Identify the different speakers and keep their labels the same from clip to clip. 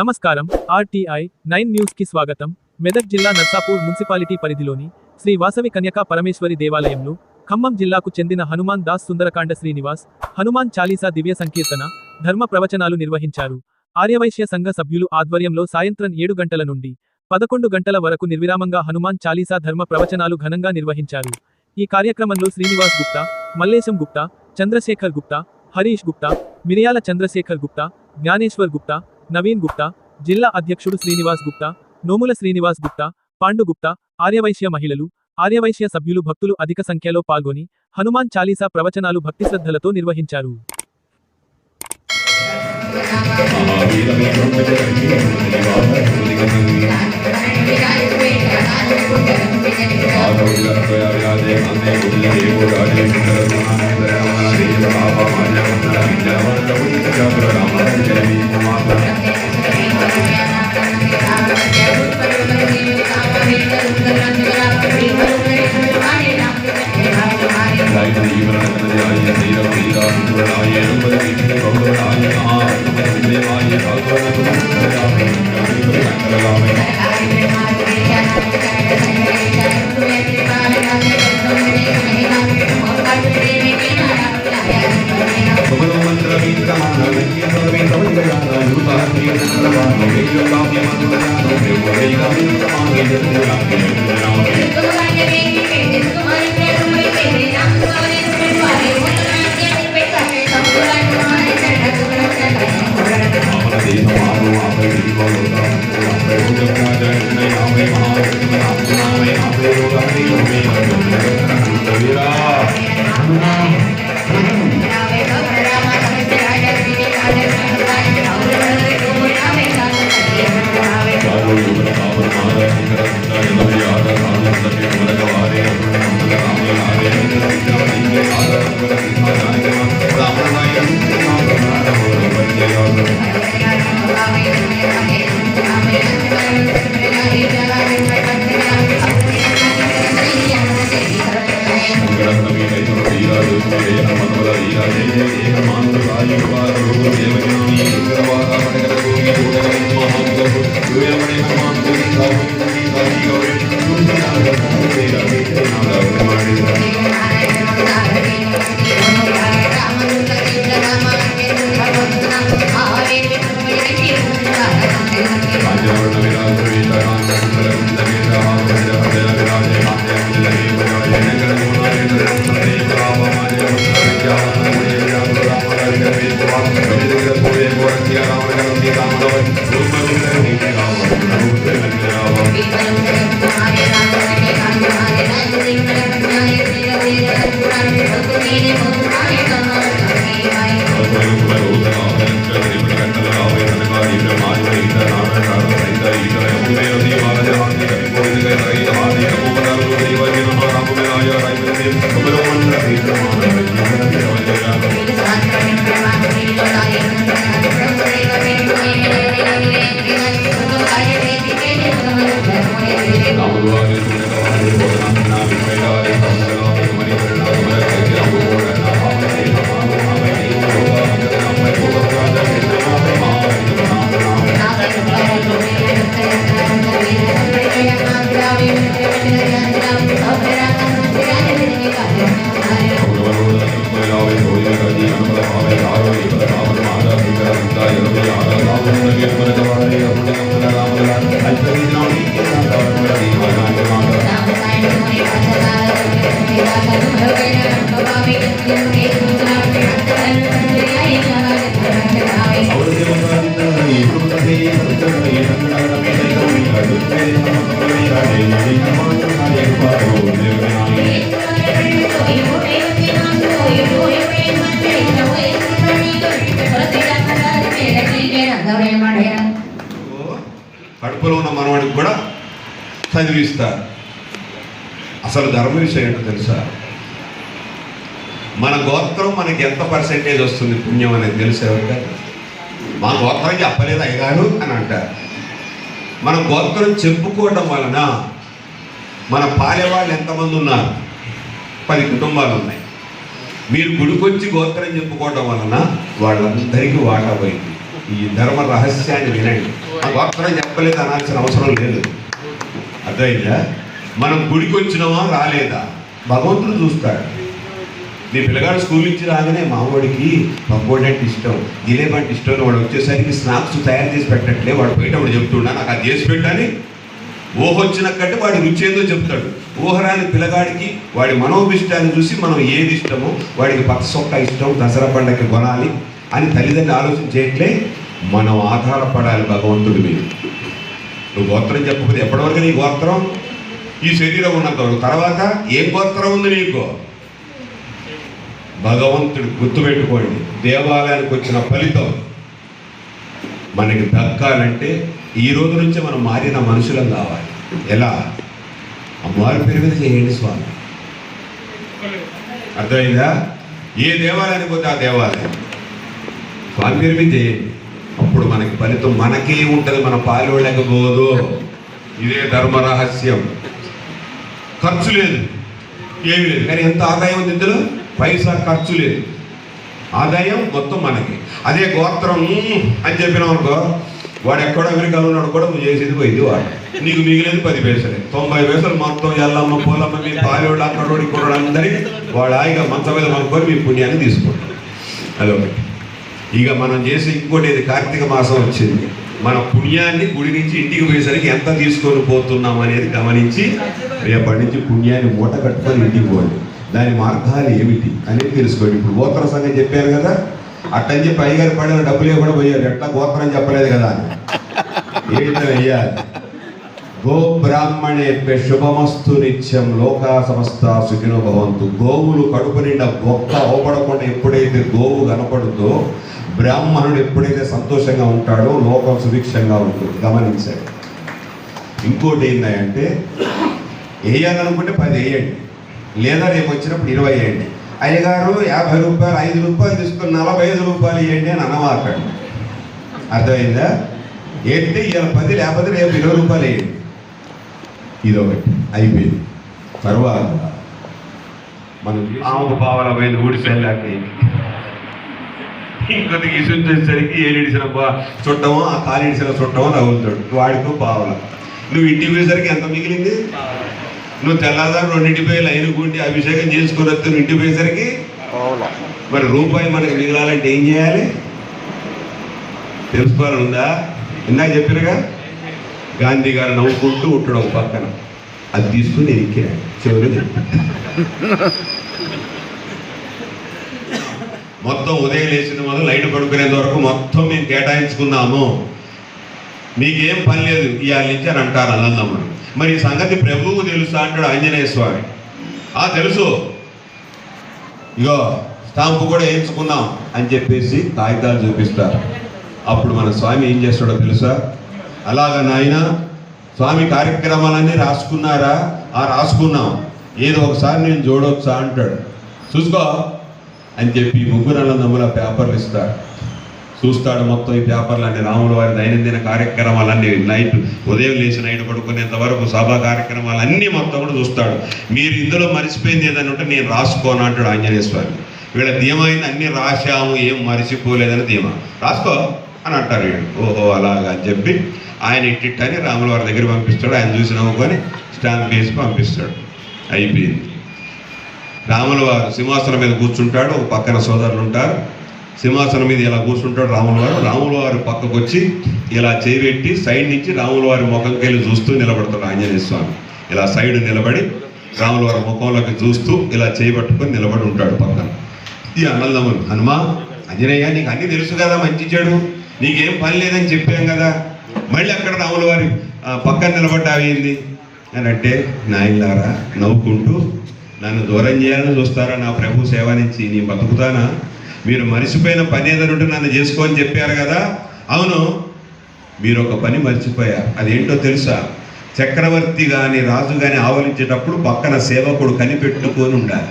Speaker 1: నమస్కారం. RTI nine న్యూస్కి స్వాగతం. మెదక్ జిల్లా నర్సాపూర్ మున్సిపాలిటీ పరిధిలోని శ్రీ వాసవి కన్యకా పరమేశ్వరి దేవాలయంలో ఖమ్మం జిల్లాకు చెందిన హనుమాన్ దాస్ సుందరకాండ శ్రీనివాస్ హనుమాన్ చాలీసా దివ్య సంకీర్తన ధర్మ ప్రవచనాలు నిర్వహించారు. ఆర్యవైశ్య సంఘ సభ్యులు ఆధ్వర్యంలో సాయంత్రం ఏడు గంటల నుండి పదకొండు గంటల వరకు నిర్విరామంగా హనుమాన్ చాలీసా ధర్మ ప్రవచనాలు ఘనంగా నిర్వహించారు. ఈ కార్యక్రమంలో శ్రీనివాస్ గుప్తా మల్లేశం గుప్తా చంద్రశేఖర్ గుప్తా హరీష్ గుప్తా మిరియాల చంద్రశేఖర్ గుప్తా జ్ఞానేశ్వర్ గుప్తా నవీన్ గుప్తా జిల్లా అధ్యక్షుడు శ్రీనివాస్ గుప్తా నోముల శ్రీనివాస్ గుప్తా పాండు గుప్తా ఆర్యవైశ్య మహిళలు ఆర్యవైశ్య సభ్యులు భక్తులు అధిక సంఖ్యలో పాల్గొని హనుమాన్ చాలీసా ప్రవచనాలు భక్తి శ్రద్ధలతో నిర్వహించారు.
Speaker 2: Thank you. no, no. ఉన్న మనవాడికి కూడా చదివిస్తారు అసలు ధర్మ విషయం ఏంటో తెలుసా? మన గోత్రం మనకి ఎంత పర్సెంటేజ్ వస్తుంది పుణ్యం అనేది తెలిసే మా గోత్రం చెప్పలేదు అయ్యగారు అని అంటారు. మన గోత్రం చెప్పుకోవడం వలన మన పాలేవాళ్ళు ఎంతమంది ఉన్నారు? పది కుటుంబాలు ఉన్నాయి. మీరు గుడికొచ్చి గోత్రం చెప్పుకోవడం వలన వాళ్ళందరికీ వాటా పోయింది. ఈ ధర్మ రహస్యాన్ని వినండి. ఒక్కడే చెప్పలేదు అనాల్సిన అవసరం లేదు. అర్థమైందా? మనం గుడికి వచ్చినామా రాలేదా? భగవంతుడు చూస్తాడు. నీ పిల్లగాడు స్కూల్ నుంచి రాగానే మామూడికి పకోడీ అంటే ఇష్టం జిలేబీ అంటే ఇష్టం వాడు వచ్చేసరికి స్నాక్స్ తయారు చేసి పెట్టట్లే. వాడు పోయేటప్పుడు చెప్తుండా నాకు అది చేసి పెట్టని. ఊహ వచ్చినట్టు వాడి రుచి ఏందో చెప్తాడు. ఊహరాని పిల్లగాడికి వాడి మనోభిష్టాన్ని చూసి మనం ఏది ఇష్టమో వాడికి పచ్చ సొక్క ఇష్టం దసరా పండగకి కొనాలి అని తల్లిదండ్రులు ఆలోచన చేయట్లే. మనం ఆధారపడాలి భగవంతుడి మీద. నువ్వు గోత్రం చెప్పకపోతే ఎప్పటివరకు నీ గోత్రం? ఈ శరీరం ఉన్నంత వరకు. తర్వాత ఏం గోత్రం ఉంది నీకు? భగవంతుడు గుర్తుపెట్టుకోండి దేవాలయానికి వచ్చిన ఫలితం మనకి దక్కాలంటే ఈ రోజు నుంచే మనం మారిన మనుషులం కావాలి. ఎలా? అమ్మవారి పేరు మీద చేయండి స్వామి. అర్థమైందా? ఏ దేవాలయానికి పోతే ఆ దేవాలయం? స్వామి పేరు మీద చేయండి. అప్పుడు మనకి ఫలితం మనకే ఉంటుంది మన పాలు ఇదే ధర్మ రహస్యం. ఖర్చు లేదు. ఏమి లేదు. కానీ ఎంత ఆదాయం ఉంది ఇందులో? పైసా ఖర్చు లేదు. ఆదాయం మొత్తం మనకి. అదే గోత్రం అని చెప్పినాం అనుకో వాడు ఎక్కడో అమెరికాలో ఉన్నాడు కూడా నువ్వు చేసేది పోయింది వాడు. నీకు మిగిలేదు పది పైసలే. తొంభై పైసలు మొత్తం ఎల్లమ్మ పూలమ్మ మీ పాలేవాళ్ళు అక్కడోడి కూడా అందరి వాడు హాయిగా మంచం మీద మనకు మీ పుణ్యాన్ని తీసుకుంటాడు. అదొకటి. ఇక మనం చేసే ఇంకోటి ఇది కార్తీక మాసం వచ్చింది. మన పుణ్యాన్ని గుడి నుంచి ఇంటికి పోయేసరికి ఎంత తీసుకొని పోతున్నాం అనేది గమనించి రేపటి నుంచి పుణ్యాన్ని మూట కట్టుకొని ఇంటికి పోండి. దాని మార్గాలు ఏమిటి అనేది తెలుసుకోండి. ఇప్పుడు గోత్ర సంగతి చెప్పారు కదా అట్టని చెప్పి అయ్యగారు పడిన డబ్బులు కూడా పోయారు. ఎట్లా గోత్రం చెప్పలేదు కదా అని. ఏంటో వెయ్యాలి గో బ్రాహ్మణే శుభమస్తు నిత్యం లోకా సమస్త సుఖినో భవంతు. గోవులు కడుపు నిండా బొక్క ఓపడకుండా ఎప్పుడైతే గోవు కనపడుతో బ్రాహ్మణుడు ఎప్పుడైతే సంతోషంగా ఉంటాడో లోకం సుభిక్షంగా ఉంటుంది. గమనించండి. ఇంకోటి ఏంటంటే వేయాలనుకుంటే పది వేయండి. లేదా రేపు వచ్చినప్పుడు ఇరవై వేయండి. అయ్యగారు యాభై రూపాయలు ఐదు రూపాయలు తీసుకుని నలభై ఐదు రూపాయలు ఇవ్వండి అని అనవాకండి అర్థమైందా? ఏంటి ఇవాళ పది లేకపోతే రేపు ఇరవై రూపాయలు వేయండి ఇదొకటి. అయిపోయింది. తర్వాత మనం ఆమెకు పావల పోయింది ఊడిసెల్లాక ఇంకొద్దిగా ఇసుని చేసేసరికి ఏలిడిసిన చుట్టమో ఆ కాలిడిసిన చుట్టమో తగులుతాడు వాడితో పావల. నువ్వు ఇంటికి పోయేసరికి ఎంత మిగిలింది? నువ్వు తెల్లదారు రెండింటి పోయి లైన్ గుండి అభిషేకం చేసుకుని వస్తే నువ్వు ఇంటికి పోయేసరికి మరి రూపాయి మనకి మిగలాలంటే ఏం చేయాలి? తెలుసుకోవాలని ఉందా? ఇందాక చెప్పినగా గాంధీ గారు నవ్వుకుంటూ ఉంటాడు ఒక పక్కన. అది తీసుకుని ఎక్కా చివరి మొత్తం ఉదయం లేచిన మొదలు లైట్ పడుకునేంత వరకు మొత్తం మేము కేటాయించుకున్నాము. మీకేం పని లేదు ఇవాళ నుంచి అని అంటారు అన్నదమ్ముడు మరి ఈ సంగతి ప్రభువు తెలుసా అంటాడు ఆంజనేయ స్వామి. ఆ తెలుసు. ఇగో స్టాంపు కూడా వేయించుకున్నాం అని చెప్పేసి కాగితాలు చూపిస్తారు. అప్పుడు మన స్వామి ఏం చేస్తాడో తెలుసా? అలాగా నాయన స్వామి కార్యక్రమాలన్నీ రాసుకున్నారా? ఆ రాసుకున్నాం. ఏదో ఒకసారి నేను చూడొచ్చా అంటాడు. చూసుకో. అని చెప్పి ముగ్గురల నవ్వుల పేపర్లు ఇస్తాడు చూస్తాడు మొత్తం ఈ పేపర్లు అన్ని రాముల వారి దైనందిన కార్యక్రమాలన్నీ నైట్ ఉదయం లేచి నైట్ పడుకునేంత వరకు సభా కార్యక్రమాలు అన్నీ మొత్తం కూడా చూస్తాడు. మీరు ఇందులో మర్చిపోయింది ఏదని ఉంటే నేను రాసుకోను అంటాడు ఆంజనేయ స్వామి. వీళ్ళ ధీమైంది అన్ని రాశాము ఏం మర్చిపోలేదని ధీమా. రాసుకో అని అంటారు వీళ్ళు. ఓహో అలాగా అని చెప్పి ఆయన ఇట్టిట్టని రాముల వారి దగ్గర పంపిస్తాడు. ఆయన చూసి నవ్వుకొని స్టాంప్ వేసి పంపిస్తాడు. అయిపోయింది. రాముల వారు సింహాసనం మీద కూర్చుంటాడు పక్కన సోదరులు ఉంటారు. సింహాసనం మీద ఇలా కూర్చుంటాడు రాముల వారు. రాముల వారు పక్కకు వచ్చి ఇలా చేపెట్టి సైడ్ నుంచి రాముల వారి ముఖంకి వెళ్ళి చూస్తూ నిలబడతాడు ఆంజనేయ స్వామి. ఇలా సైడ్ నిలబడి రాముల వారి ముఖంలోకి చూస్తూ ఇలా చేయబట్టుకొని నిలబడి ఉంటాడు పక్కన. ఈ అన్నదమ్ములు హనుమా అంజనేయ నీకు అన్ని తెలుసు కదా మంచి చెడు. నీకేం పని లేదని చెప్పాం కదా. మళ్ళీ అక్కడ రాముల వారి ఆ, పక్కన నిలబడ్డావేంది? అని అంటే నాయనలారా నవ్వుకుంటూ నన్ను దూరం చేయాలని చూస్తారా? నా ప్రభు సేవ నుంచి నీ బతుకుతానా? మీరు మరిచిపోయిన పని ఏదైనా ఉంటే నన్ను చేసుకోని చెప్పారు కదా. అవును మీరు ఒక పని మర్చిపోయారు. అదేంటో తెలుసా? చక్రవర్తి కానీ రాజు కానీ ఆవలించేటప్పుడు పక్కన సేవకుడు కనిపెట్టుకొని ఉండాలి.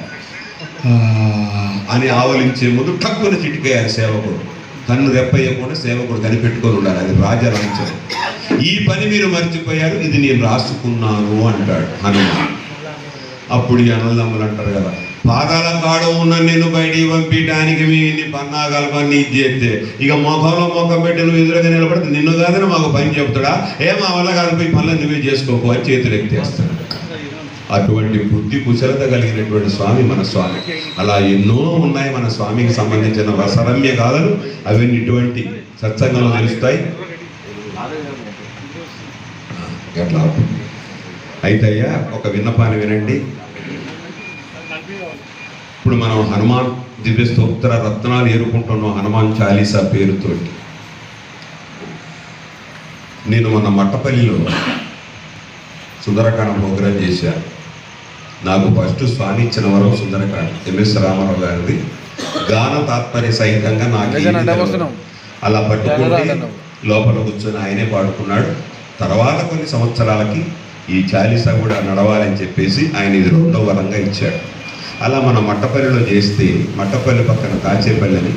Speaker 2: అని ఆవలించే ముందు టక్కున చిటికేయాలి సేవకుడు. కన్ను రెప్పయ్యకుండా సేవకుడు కనిపెట్టుకొని ఉండాలి. అది రాజలాంఛనం ఈ పని మీరు మర్చిపోయారు ఇది నేను రాసుకున్నాను అంటాడు హనుమాన్. అప్పుడు ఈ అన్నదమ్ములు అంటారు కదా పాదాల కాడ ఉన్న నిన్ను బయటికి పంపించడానికి మీ ఇన్ని పన్నాగాలు పని ఇది చేస్తే ఇక ముఖంలో ముఖం పెట్టి నువ్వు ఎదురుగా నిలబడితే నిన్ను కాదని మాకు పని చెప్తాడా ఏ మా వల్ల కాదు పోయి పనులు నువ్వే చేసుకోకు అని చేతులు ఎత్తేస్తాడు అటువంటి బుద్ధి కుశలత కలిగినటువంటి స్వామి మన స్వామి. అలా ఎన్నో ఉన్నాయి మన స్వామికి సంబంధించిన వసరమ్య గాథలు. అవన్నీ ఇటువంటి సత్సంగంలో తెలుస్తాయి. ఎట్లా? అయితే అయ్యా ఒక విన్నపాన్ని వినండి. ఇప్పుడు మనం హనుమాన్ దివ్య స్తోత్ర రత్నాలు ఏరుకుంటున్నాం హనుమాన్ చాలీసా పేరుతోటి. నేను మొన్న మట్టపల్లిలో సుందరకాండ ప్రోగ్రాం చేశాను నాకు ఫస్ట్ స్వామి ఇచ్చిన వరం సుందరకాండ ఎంఎస్ రామారావు గారిది. గాన తాత్పర్య సహితంగా నాకు. అలా పట్టుకుంటే. లోపల కూర్చొని ఆయనే పాడుకున్నాడు. తర్వాత కొన్ని సంవత్సరాలకి ఈ చాలీసా కూడా నడవాలని చెప్పేసి ఆయన ఇది రెండో వరంగా ఇచ్చాడు. అలా మన మట్టపల్లిలో చేస్తే మట్టపల్లి పక్కన కాచేపల్లిని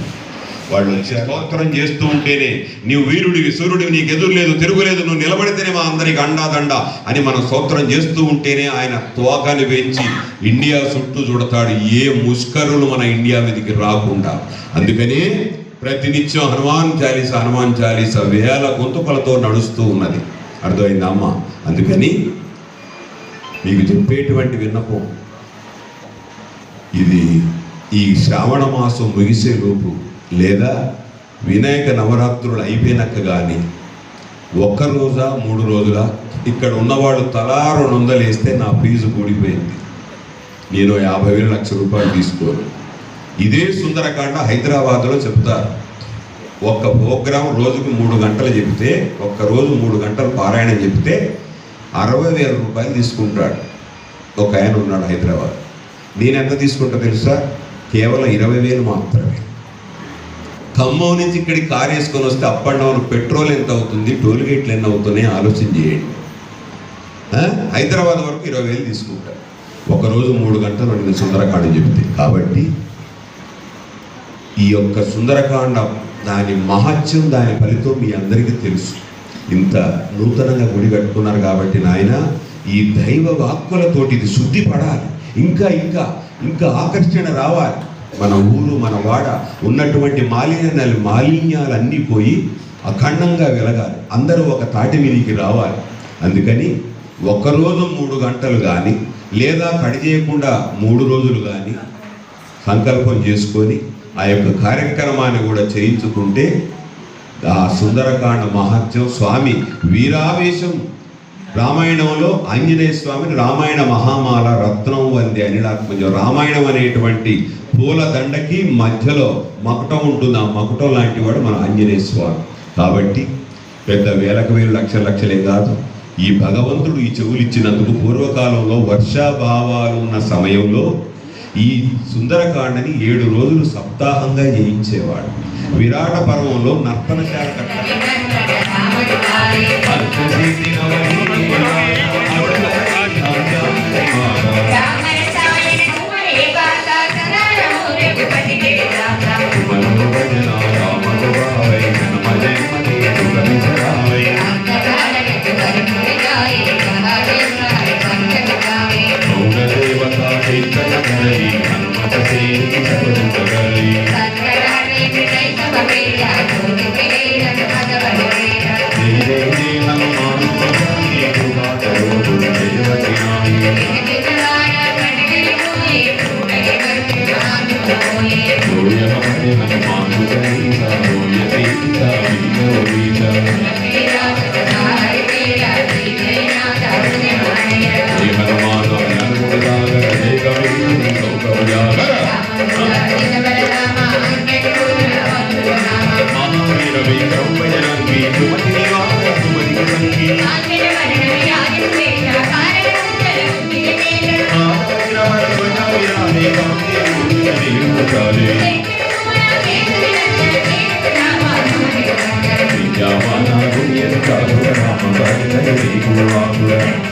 Speaker 2: వాళ్ళు వచ్చి స్తోత్రం చేస్తూ ఉంటేనే నీవు వీరుడివి సూర్యుడివి నీకు ఎదురు లేదు తిరుగులేదు నువ్వు నిలబడితేనే మా అందరికి అండాదండ అని మనం స్తోత్రం చేస్తూ ఉంటేనే ఆయన తోకని పెంచి ఇండియా చుట్టూ చూడతాడు. ఏ ముష్కరులు మన ఇండియా మీదకి రాకుండా. అందుకనే ప్రతినిత్యం హనుమాన్ చాలీస హనుమాన్ చాలీస వేల గొంతుకలతో నడుస్తూ ఉన్నది. అర్థమైందా అమ్మ? అందుకని మీకు చెప్పేటువంటి విన్నపం ఇది ఈ శ్రావణ మాసం ముగిసే లోపు లేదా వినాయక నవరాత్రులు అయిపోయినాక కానీ ఒక్క రోజా మూడు రోజుల ఇక్కడ ఉన్నవాళ్ళు తలా రెండు వందలు వేస్తే నా ఫీజు కూడిపోయింది. నేను యాభై వేలు లక్ష రూపాయలు తీసుకోను. ఇదే సుందరకాండ హైదరాబాద్లో చెప్తారు. ఒక్క ప్రోగ్రాం రోజుకు మూడు గంటలు చెప్తే ఒక్క రోజు మూడు గంటలు పారాయణం చెప్తే అరవై వేల రూపాయలు తీసుకుంటాడు. ఒక ఆయన ఉన్నాడు హైదరాబాద్ నేను ఎంత తీసుకుంటా తెలుసా? కేవలం ఇరవై వేలు మాత్రమే. ఖమ్మం నుంచి ఇక్కడికి కార్ వేసుకొని వస్తే అప్ అండ్ డౌన్ పెట్రోల్ ఎంత అవుతుంది? టోల్ గేట్లు ఎన్ని అవుతున్నాయి? ఆలోచన చేయండి. హైదరాబాద్ వరకు ఇరవై వేలు తీసుకుంటా. ఒకరోజు మూడు గంటలు నేను సుందరకాండ చెప్తే. కాబట్టి ఈ యొక్క సుందరకాండ దాని మహత్యం దాని ఫలితం మీ అందరికీ తెలుసు. ఇంత నూతనంగా గుడి కట్టుకున్నారు కాబట్టి నాయన ఈ దైవ వాక్కులతోటి ఇది శుద్ధి పడాలి ఇంకా ఇంకా ఇంకా ఆకర్షణ రావాలి. మన ఊరు మన వాడ ఉన్నటువంటి మాలిన్యాలు మాలిన్యాలన్నీ పోయి అఖండంగా వెలగాలి. అందరూ ఒక తాటి మీదికి రావాలి. అందుకని ఒక్కరోజు మూడు గంటలు కానీ లేదా కడి చేయకుండా మూడు రోజులు కానీ సంకల్పం చేసుకొని ఆ యొక్క కార్యక్రమాన్ని కూడా చేయించుకుంటే ఆ సుందరకాండ మహత్యం స్వామి వీరావేశం రామాయణంలో ఆంజనేయ స్వామిని రామాయణ మహామాల రత్నం వంది అనిలాత్మజం రామాయణం అనేటువంటి పూల దండకి మధ్యలో మకుటం ఉంటుంది. ఆ మకుటం లాంటి వాడు మన ఆంజనేయ స్వామి. కాబట్టి పెద్ద వేలకు వేలు లక్షల లక్షలే కాదు. ఈ భగవంతుడు ఈ చెవులు ఇచ్చినందుకు పూర్వకాలంలో వర్షాభావాలు ఉన్న సమయంలో ఈ సుందరకాండని ఏడు రోజులు సప్తాహంగా చేయించేవాడు విరాట పర్వంలో Nartanasala Yeah.
Speaker 3: Thank you.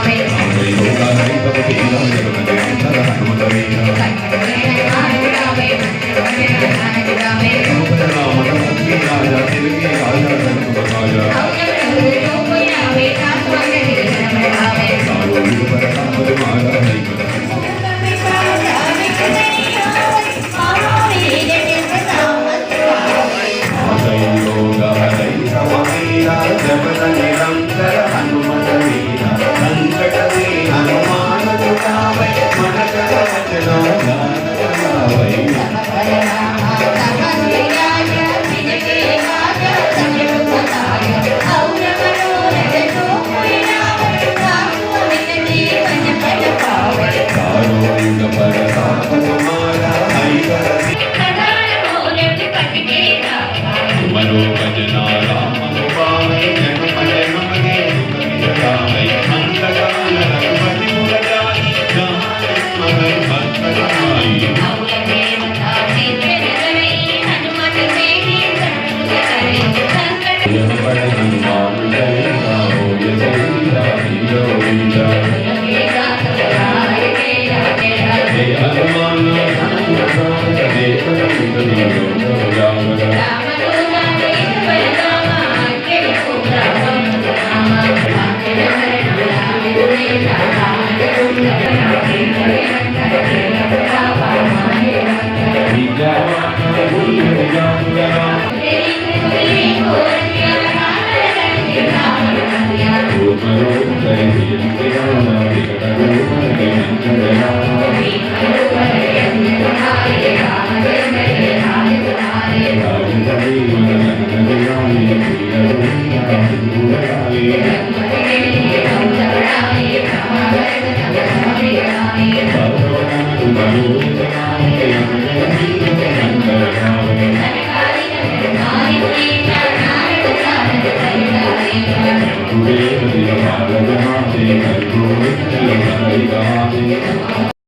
Speaker 2: Gracias. Thank you. Yeah.